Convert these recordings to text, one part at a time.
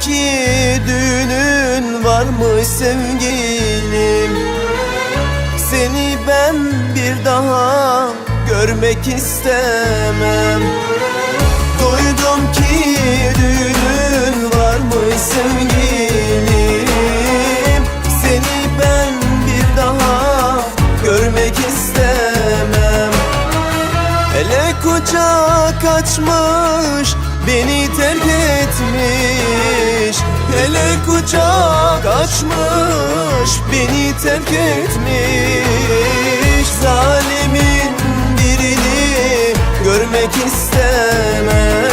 ki düğünün varmış sevgilim. Seni ben bir daha görmek istemem. Duydum ki düğünün varmış sevgilim. Seni ben bir daha görmek istemem. Ele kucak açmış Beni terk etmiş Ele kucak açmış. Beni terk etmiş Zalimin birini görmek istemem.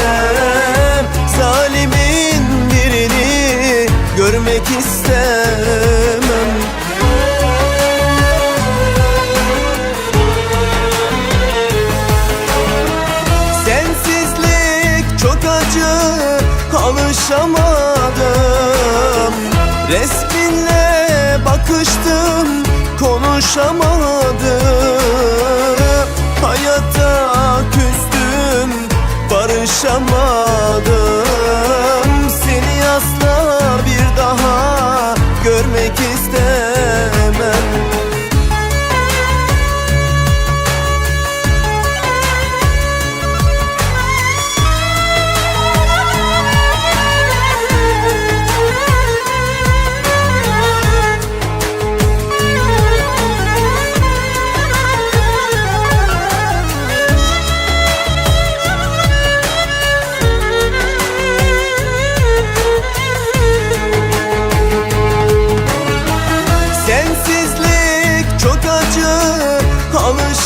Zalimin birini görmek istemem alışamadım Resminle bakıştım konuşamadım. Hayata küstüm barışamadım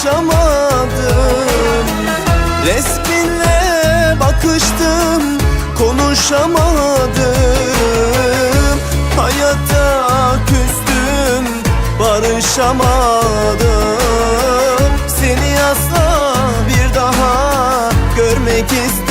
alışamadım Resminle bakıştım konuşamadım. Hayata küstüm barışamadım. Seni asla bir daha görmek istemem